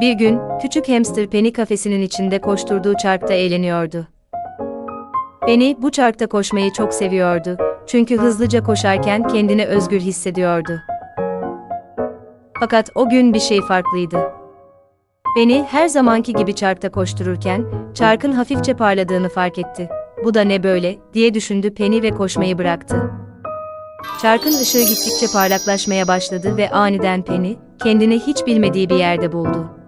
Bir gün, küçük hamster Penny kafesinin içinde koşturduğu çarkta eğleniyordu. Penny bu çarkta koşmayı çok seviyordu. Çünkü hızlıca koşarken kendini özgür hissediyordu. Fakat o gün bir şey farklıydı. Penny her zamanki gibi çarkta koştururken, çarkın hafifçe parladığını fark etti. Bu da ne böyle, diye düşündü Penny ve koşmayı bıraktı. Çarkın ışığı gittikçe parlaklaşmaya başladı ve aniden Penny, kendini hiç bilmediği bir yerde buldu.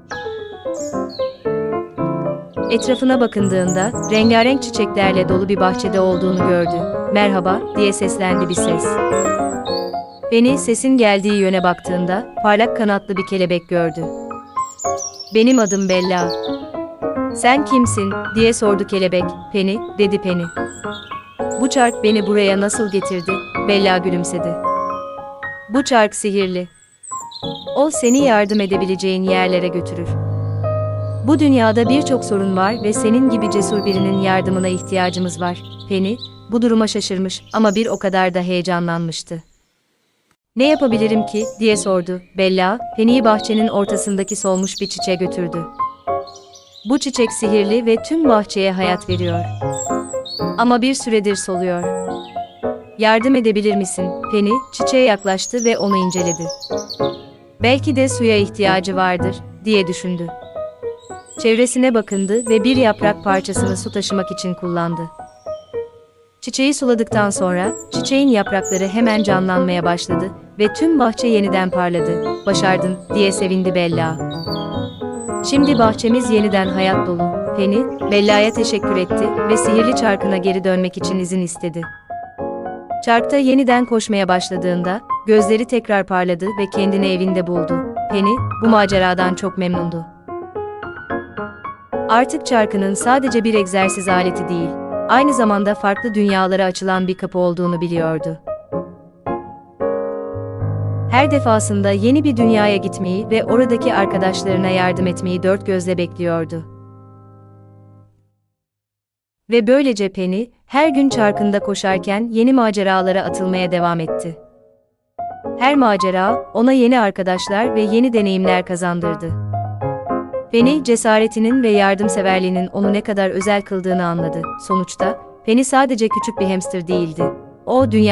Etrafına bakındığında, rengarenk çiçeklerle dolu bir bahçede olduğunu gördü. Merhaba, diye seslendi bir ses. Penny sesin geldiği yöne baktığında, parlak kanatlı bir kelebek gördü. Benim adım Bella. Sen kimsin, diye sordu kelebek. Penny, dedi Penny. Bu çark beni buraya nasıl getirdi? Bella gülümsedi. Bu çark sihirli. O seni yardım edebileceğin yerlere götürür. Bu dünyada birçok sorun var ve senin gibi cesur birinin yardımına ihtiyacımız var. Penny, bu duruma şaşırmış ama bir o kadar da heyecanlanmıştı. Ne yapabilirim ki, diye sordu. Bella, Penny'yi bahçenin ortasındaki solmuş bir çiçeğe götürdü. Bu çiçek sihirli ve tüm bahçeye hayat veriyor. Ama bir süredir soluyor. Yardım edebilir misin? Penny, çiçeğe yaklaştı ve onu inceledi. Belki de suya ihtiyacı vardır, diye düşündü. Çevresine bakındı ve bir yaprak parçasını su taşımak için kullandı. Çiçeği suladıktan sonra, çiçeğin yaprakları hemen canlanmaya başladı ve tüm bahçe yeniden parladı. Başardın, diye sevindi Bella. Şimdi bahçemiz yeniden hayat dolu. Penny, Bella'ya teşekkür etti ve sihirli çarkına geri dönmek için izin istedi. Çarkta yeniden koşmaya başladığında, gözleri tekrar parladı ve kendini evinde buldu. Penny, bu maceradan çok memnundu. Artık çarkının sadece bir egzersiz aleti değil, aynı zamanda farklı dünyalara açılan bir kapı olduğunu biliyordu. Her defasında yeni bir dünyaya gitmeyi ve oradaki arkadaşlarına yardım etmeyi dört gözle bekliyordu. Ve böylece Penny, her gün çarkında koşarken yeni maceralara atılmaya devam etti. Her macera, ona yeni arkadaşlar ve yeni deneyimler kazandırdı. Penny, cesaretinin ve yardımseverliğinin onu ne kadar özel kıldığını anladı. Sonuçta, Penny sadece küçük bir hamster değildi. O, dünya